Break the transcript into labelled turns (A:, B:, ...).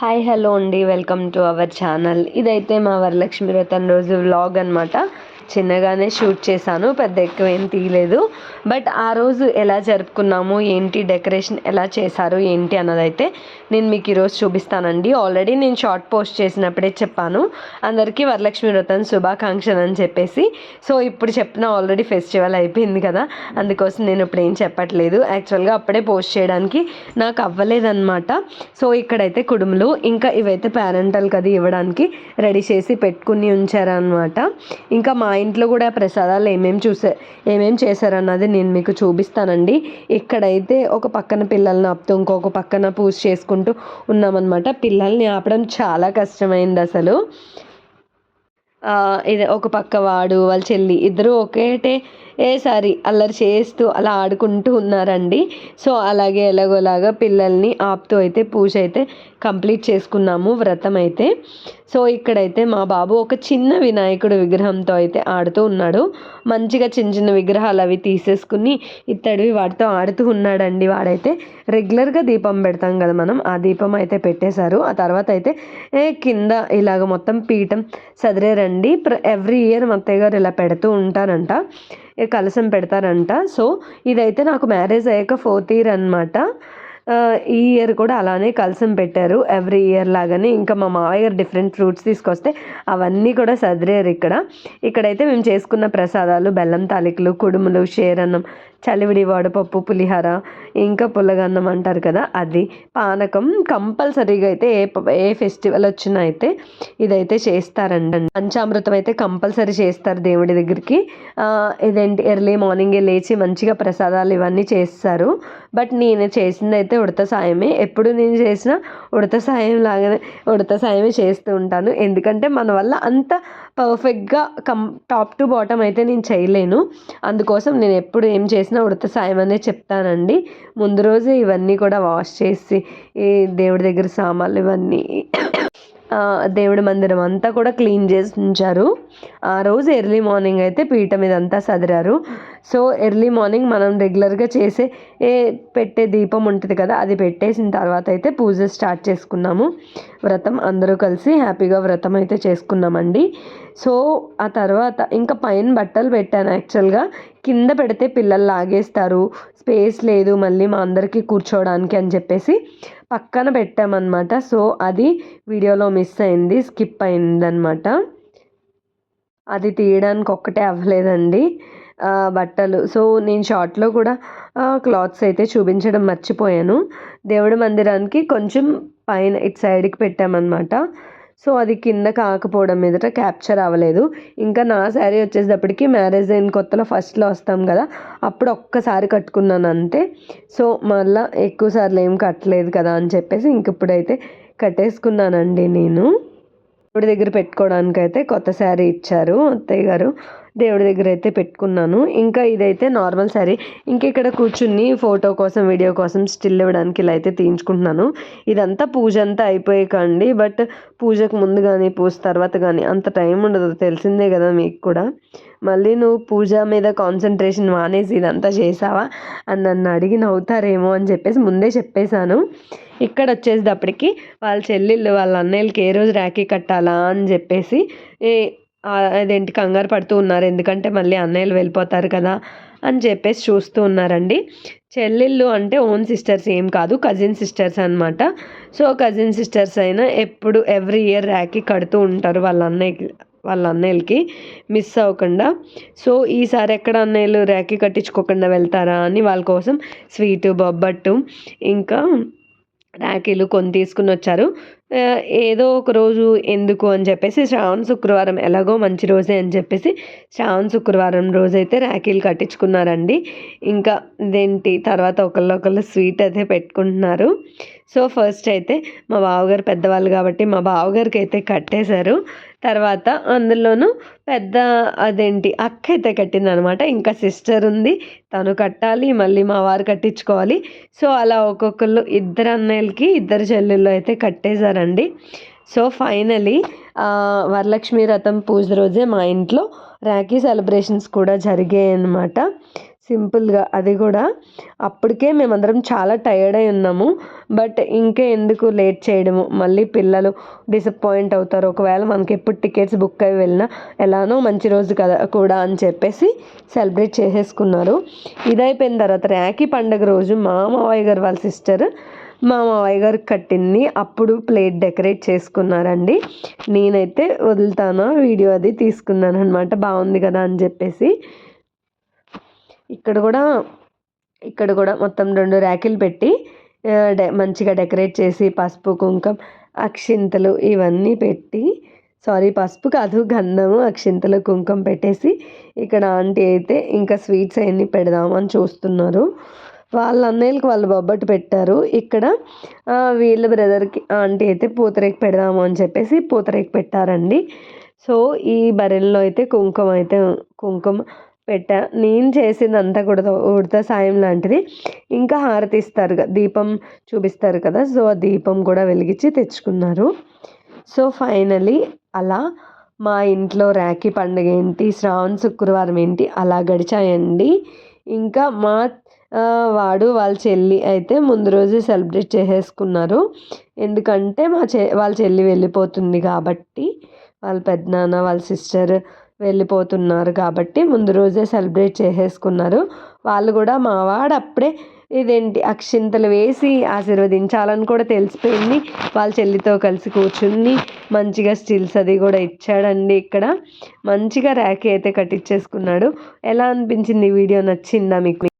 A: Hi hello అండి. Welcome to our channel ఇదైతే మా వరలక్ష్మి వ్రతం రోజు వ్లాగ్ అనమాట చిన్నగానే షూట్ చేశాను పెద్ద ఎక్కువ ఏం తీయలేదు. బట్ ఆ రోజు ఎలా జరుపుకున్నాము ఏంటి డెకరేషన్ ఎలా చేశారు ఏంటి అన్నదైతే నేను మీకు ఈరోజు చూపిస్తానండి. ఆల్రెడీ నేను షార్ట్ పోస్ట్ చేసినప్పుడే చెప్పాను. అందరికీ వరలక్ష్మి వ్రతం శుభాకాంక్షలు అని చెప్పేసి. సో ఇప్పుడు చెప్పిన ఆల్రెడీ ఫెస్టివల్ అయిపోయింది కదా. అందుకోసం నేను ఇప్పుడు ఏం చెప్పట్లేదు. యాక్చువల్గా అప్పుడే పోస్ట్ చేయడానికి నాకు అవ్వలేదన్నమాట. సో ఇక్కడైతే కుడుములు ఇంకా ఇవైతే పేరెంటల్ కదా ఇవ్వడానికి రెడీ చేసి పెట్టుకుని ఉంచారనమాట ఇంకా మా ఇంట్లో కూడా ప్రసాదాలు ఏమేమి చూసే ఏమేమి చేశారన్నది నేను మీకు చూపిస్తానండి. ఇక్కడైతే ఒక పక్కన పిల్లల్ని ఆపుతూ ఇంకొక పక్కన పూజ చేసుకుంటూ ఉన్నామన్నమాట. పిల్లల్ని ఆపడం చాలా కష్టమైంది అసలు. ఇది ఒక పక్క వాడు వాళ్ళ చెల్లి ఇద్దరు ఒకేటే ఏసారి అల్లరి చేస్తూ అలా ఆడుకుంటూ ఉన్నారండి. సో అలాగే ఎలాగోలాగా పిల్లల్ని ఆపుతూ అయితే పూజ అయితే కంప్లీట్ చేసుకున్నాము వ్రతం అయితే. సో ఇక్కడైతే మా బాబు ఒక చిన్న వినాయకుడు విగ్రహంతో అయితే ఆడుతూ ఉన్నాడు. మంచిగా చిన్న చిన్న విగ్రహాలు అవి తీసేసుకుని ఇత్తడివి వాటితో ఆడుతూ ఉన్నాడండి వాడైతే. రెగ్యులర్గా దీపం పెడతాం కదా మనం ఆ దీపం అయితే పెట్టేశారు. ఆ తర్వాత అయితే ఏ కింద ఇలాగ మొత్తం పీఠం సదిరేరండి. ఎవ్రీ ఇయర్ మా అత్తయ్య గారు ఇలా పెడుతూ ఉంటారంట. కలసం పెడతారంట. సో ఇదైతే నాకు మ్యారేజ్ అయ్యాక ఫోర్త్ ఇయర్ అనమాట ఈ ఇయర్ కూడా అలానే కలసం పెట్టారు. ఎవ్రీ ఇయర్ లాగానే ఇంకా మా మావయ్య గారు డిఫరెంట్ ఫ్రూట్స్ తీసుకొస్తే అవన్నీ కూడా సదిరారు ఇక్కడ. ఇక్కడైతే మేము చేసుకున్న ప్రసాదాలు బెల్లం తాలికలు కుడుములు షేరన్నం చలివిడి వడపప్పు పులిహోర ఇంకా పుల్లగన్నం అంటారు కదా అది. పానకం కంపల్సరీగా అయితే ఏ ప- ఏ ఫెస్టివల్ వచ్చినా అయితే ఇదైతే చేస్తారండి. పంచామృతం అయితే కంపల్సరీ చేస్తారు దేవుడి దగ్గరికి. ఇదేంటి ఎర్లీ మార్నింగే లేచి మంచిగా ప్రసాదాలు ఇవన్నీ చేస్తారు. బట్ నేను చేసింది అయితే ఉడత సాయమే. ఎప్పుడు నేను చేసిన ఉడత సాయం లాగానే ఉడత సాయమే చేస్తూ ఉంటాను. ఎందుకంటే మన వల్ల అంత పర్ఫెక్ట్గా కం టాప్ టు బాటమ్ అయితే నేను చేయలేను. అందుకోసం నేను ఎప్పుడు ఏం చేసినా ఉడత సాయం అనే చెప్తానండి. ముందు రోజే ఇవన్నీ కూడా వాష్ చేసి ఈ దేవుడి దగ్గర సామాన్లు ఇవన్నీ దేవుడి మందిరం అంతా కూడా క్లీన్ చేసి ఉంచారు. ఆ రోజు ఎర్లీ మార్నింగ్ అయితే పీఠం మీద అంతా సదిరారు. సో ఎర్లీ మార్నింగ్ మనం రెగ్యులర్గా చేసే ఏ పెట్టే దీపం ఉంటుంది కదా అది పెట్టేసిన తర్వాత అయితే పూజ స్టార్ట్ చేసుకున్నాము. వ్రతం అందరూ కలిసి హ్యాపీగా వ్రతం అయితే చేసుకున్నామండి. సో ఆ తర్వాత ఇంకా పైన బట్టలు పెట్టాను యాక్చువల్గా. కింద పెడితే పిల్లలు లాగేస్తారు. స్పేస్ లేదు మళ్ళీ మా అందరికీ కూర్చోవడానికి అని చెప్పేసి పక్కన పెట్టామన్నమాట. సో అది వీడియోలో మిస్ అయింది స్కిప్ అయిందనమాట అది తీయడానికి ఒక్కటే అవ్వలేదండి. బట్టలు. సో నేను షార్ట్లో కూడా క్లాత్స్ అయితే చూపించడం మర్చిపోయాను. దేవుడి మందిరానికి కొంచెం పైన ఇటు సైడ్కి పెట్టామన్నమాట. సో అది కింద కాకపోవడం మీదట క్యాప్చర్ అవ్వలేదు. ఇంకా నా శారీ వచ్చేటప్పటికి మ్యారేజ్ అయిన కొత్తలో ఫస్ట్లో వస్తాం కదా అప్పుడు ఒక్కసారి కట్టుకున్నాను అంతే. సో మళ్ళీ ఎక్కువ సార్లు ఏం కట్టలేదు కదా అని చెప్పేసి ఇంక ఇప్పుడైతే కట్టేసుకున్నానండి నేను. దేవుడి దగ్గర పెట్టుకోవడానికి అయితే కొత్త శారీ ఇచ్చారు అత్తయ్య గారు. దేవుడి దగ్గర అయితే పెట్టుకున్నాను. ఇంకా ఇదైతే నార్మల్ శారీ. ఇంక ఇక్కడ కూర్చుని ఫోటో కోసం వీడియో కోసం స్టిల్ ఇవ్వడానికి ఇలా అయితే తీయించుకుంటున్నాను. ఇదంతా పూజ అంతా అయిపోయాకండి. బట్ పూజకు ముందు కానీ పూజ తర్వాత కానీ అంత టైం ఉండదు. తెలిసిందే కదా మీకు కూడా. మళ్ళీ నువ్వు పూజ మీద కాన్సన్ట్రేషన్ మానేసి ఇదంతా చేసావా? అని నన్ను అడిగి నవ్వుతారేమో అని చెప్పేసి ముందే చెప్పేశాను. ఇక్కడ వచ్చేసేటప్పటికి వాళ్ళ చెల్లెళ్ళు వాళ్ళ అన్నయ్యలకి ఏ రోజు రాఖీ కట్టాలా అని చెప్పేసి ఏ అదేంటి కంగారు పడుతూ ఉన్నారు. ఎందుకంటే మళ్ళీ అన్నయ్యలు వెళ్ళిపోతారు కదా అని చెప్పేసి చూస్తూ ఉన్నారండి. చెల్లెళ్ళు అంటే ఓన్ సిస్టర్స్ ఏం కాదు కజిన్ సిస్టర్స్ అనమాట సో కజిన్ సిస్టర్స్ అయినా ఎప్పుడు ఎవ్రీ ఇయర్ రాఖీ కడుతూ ఉంటారు వాళ్ళ అన్నయ్యకి. వాళ్ళ అన్నయ్యలకి మిస్ అవ్వకుండా. సో ఈసారి ఎక్కడ అన్నయ్యలు రాఖీ కట్టించుకోకుండా వెళ్తారా అని వాళ్ళ కోసం స్వీటు బొబ్బట్టు ఇంకా రాఖీలు కొని తీసుకుని వచ్చారు. ఏదో ఒక రోజు ఎందుకు అని చెప్పేసి శ్రావణ శుక్రవారం ఎలాగో మంచి రోజే అని చెప్పేసి శ్రావణ శుక్రవారం రోజైతే రాఖీలు కట్టించుకున్నారండి. ఇంకా ఇదేంటి? తర్వాత ఒకళ్ళొకళ్ళు స్వీట్ అయితే పెట్టుకుంటున్నారు. సో ఫస్ట్ అయితే మా బావగారు పెద్దవాళ్ళు కాబట్టి మా బావగారికి అయితే కట్టేశారు. తర్వాత అందులోనూ పెద్ద అదేంటి అక్క అయితే కట్టింది అనమాట ఇంకా సిస్టర్ ఉంది తను కట్టాలి మళ్ళీ మా వారు కట్టించుకోవాలి. సో అలా ఒక్కొక్కళ్ళు ఇద్దరు అన్నయ్యలకి ఇద్దరు చెల్లెళ్ళు అయితే కట్టేశారండి. సో ఫైనలీ వరలక్ష్మి రథం పూజ రోజే మా ఇంట్లో రాఖీ సెలబ్రేషన్స్ కూడా జరిగాయి అన్నమాట సింపుల్గా అది కూడా. అప్పటికే మేమందరం చాలా టయర్డ్ అయి ఉన్నాము. బట్ ఇంకే ఎందుకు లేట్ చేయడము? మళ్ళీ పిల్లలు డిసప్పాయింట్ అవుతారు. ఒకవేళ మనకి ఎప్పుడు టికెట్స్ బుక్ అయి వెళ్ళినా ఎలానో మంచి రోజు కదా కూడా అని చెప్పేసి సెలబ్రేట్ చేసేసుకున్నారు. ఇదైపోయిన తర్వాత ర్యాకీ పండుగ రోజు మా మావయ్య గారు వాళ్ళ సిస్టర్ మా మావయ్య గారికి కట్టింది. అప్పుడు ప్లేట్ డెకరేట్ చేసుకున్నారండి. నేనైతే వదులుతాను? వీడియో అది తీసుకున్నాను అనమాట బాగుంది కదా అని చెప్పేసి. ఇక్కడ కూడా ఇక్కడ కూడా మొత్తం రెండు ర్యాకులు పెట్టి డె మంచిగా డెకరేట్ చేసి పసుపు కుంకం అక్షింతలు ఇవన్నీ పెట్టి సారీ పసుపు కాదు గంధము అక్షింతలు కుంకుమ పెట్టేసి ఇక్కడ ఆంటీ అయితే ఇంకా స్వీట్స్ అవన్నీ పెడదామని చూస్తున్నారు. వాళ్ళ అన్నయ్యలకు వాళ్ళు బొబ్బట్టు పెట్టారు. ఇక్కడ వీళ్ళ బ్రదర్కి ఆంటీ అయితే పూతరేకి పెడదాము అని చెప్పేసి పూతరేకి పెట్టారండి. సో ఈ బరెల్లో అయితే కుంకుమ అయితే కుంకుమ పెట్టా నేను చేసిందంతా కూడా ఉడత సాయం లాంటిది. ఇంకా హారతి ఇస్తారు దీపం చూపిస్తారు కదా సో ఆ దీపం కూడా వెలిగించి తెచ్చుకున్నారు. సో ఫైనలీ అలా మా ఇంట్లో రాఖీ పండుగ ఏంటి శ్రావణ శుక్రవారం ఏంటి అలా గడిచాయండి. ఇంకా మా వాడు వాళ్ళ చెల్లి అయితే ముందు రోజు సెలబ్రేట్ చేసేసుకున్నారు. ఎందుకంటే మా చె వాళ్ళ చెల్లి వెళ్ళిపోతుంది కాబట్టి వాళ్ళ పెద్దనాన్న వాళ్ళ సిస్టర్ వెళ్ళిపోతున్నారు కాబట్టి ముందు రోజే సెలబ్రేట్ చేసేసుకున్నారు. వాళ్ళు కూడా మావాడు అప్పుడే ఇదేంటి అక్షింతలు వేసి ఆశీర్వదించాలని కూడా తెలిసిపోయింది. వాళ్ళ చెల్లితో కలిసి కూర్చుని మంచిగా స్టిల్స్ అది కూడా ఇచ్చాడండి ఇక్కడ. మంచిగా ర్యాక్ అయితే కట్టించేసుకున్నాడు ఎలా అనిపించింది వీడియో? నచ్చిందా మీకు?